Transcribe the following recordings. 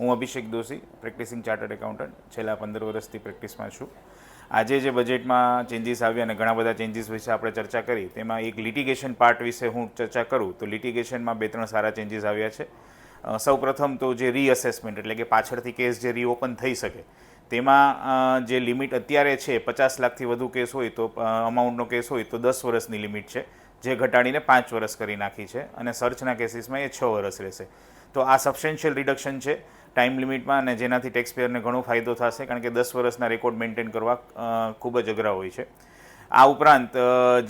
હું Abhishek Doshi practising chartered accountant છેલ્લા પંદર વર્ષથી પ્રેક્ટિસમાં છું. આજે જે બજેટમાં ચેન્જીસ આવ્યા અને ઘણા બધા ચેન્જીસ વિશે આપણે ચર્ચા કરી, તેમાં એક લિટિગેશન પાર્ટ વિશે હું ચર્ચા કરું, તો લિટિગેશનમાં બે ત્રણ સારા ચેન્જીસ આવ્યા છે. સૌપ્રથમ તો જે રીઅસેસમેન્ટ એટલે કે પાછળથી કેસ જે રીઓપન થઈ શકે, તેમાં જે લિમિટ અત્યારે છે, પચાસ લાખથી વધુ કેસ હોય તો અમાઉન્ટનો કેસ હોય તો દસ વર્ષની લિમિટ છે, જે ઘટાડીને પાંચ વર્ષ કરી નાખી છે અને સર્ચના કેસીસમાં એ છ વર્ષ રહેશે. તો આ સબસ્ટેન્શિયલ રિડક્શન છે. ટાઈમ લિમિટમાં અને જેનાથી ટેક્સપેયરને ઘણો ફાયદો થશે, કારણ કે દસ વર્ષના રેકોર્ડ મેન્ટેન કરવા ખૂબ જ અઘરા હોય છે. આ ઉપરાંત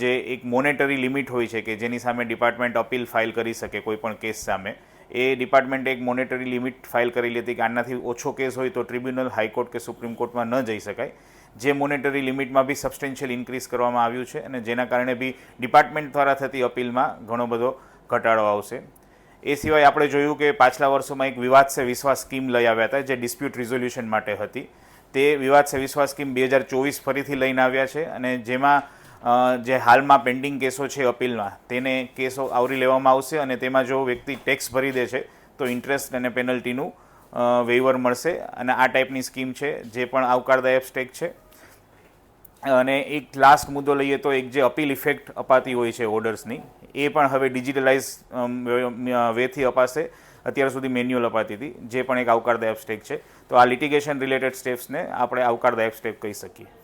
જે એક મોનેટરી લિમિટ હોય છે કે જેની સામે ડિપાર્ટમેન્ટ અપીલ ફાઇલ કરી શકે કોઈ પણ કેસ સામે, એ ડિપાર્ટમેન્ટે એક મોનેટરી લિમિટ ફાઇલ કરેલી હતી કે આનાથી ઓછો કેસ હોય તો ટ્રિબ્યુનલ હાઈકોર્ટ કે સુપ્રીમ કોર્ટમાં ન જઈ શકાય. જે મોનેટરી લિમિટમાં બી સબસ્ટેન્શિયલ ઇન્ક્રીઝ કરવામાં આવ્યું છે અને જેના કારણે બી ડિપાર્ટમેન્ટ દ્વારા થતી અપીલમાં ઘણો બધો ઘટાડો આવશે. એ સિવાય આપણે જોયું કે પાછલા વર્ષોમાં એક વિવાદ સે વિશ્વાસ સ્કીમ લઈ આવ્યા હતા, જે ડિસ્પ્યુટ રિઝોલ્યુશન માટે હતી. તે વિવાદ સે વિશ્વાસ સ્કીમ બે હજાર ચોવીસ ફરીથી લઈને આવ્યા છે અને જેમાં જે હાલમાં પેન્ડિંગ કેસો છે અપીલમાં તેને કેસો આવરી લેવામાં આવશે અને તેમાં જો વ્યક્તિ ટેક્સ ભરી દે છે, તો ઇન્ટરેસ્ટ અને પેનલ્ટીનું વેવર મળશે. અને આ ટાઈપની સ્કીમ છે, જે પણ આવકારદાયક સ્ટેક છે અને એક લાસ્ટ મુદ્દો લઈએ તો એક જે અપીલ ઇફેક્ટ અપાતી હોય છે ઓર્ડર્સની એ પણ હવે ડિજિટલાઇઝ વેથી અપાશે. અત્યાર સુધી મેન્યુઅલ અપાતી હતી, જે પણ એક આવકારદાયક સ્ટેપ છે. તો આ લિટિગેશન રિલેટેડ સ્ટેપ્સને આપણે આવકારદાયક સ્ટેપ કહી શકીએ.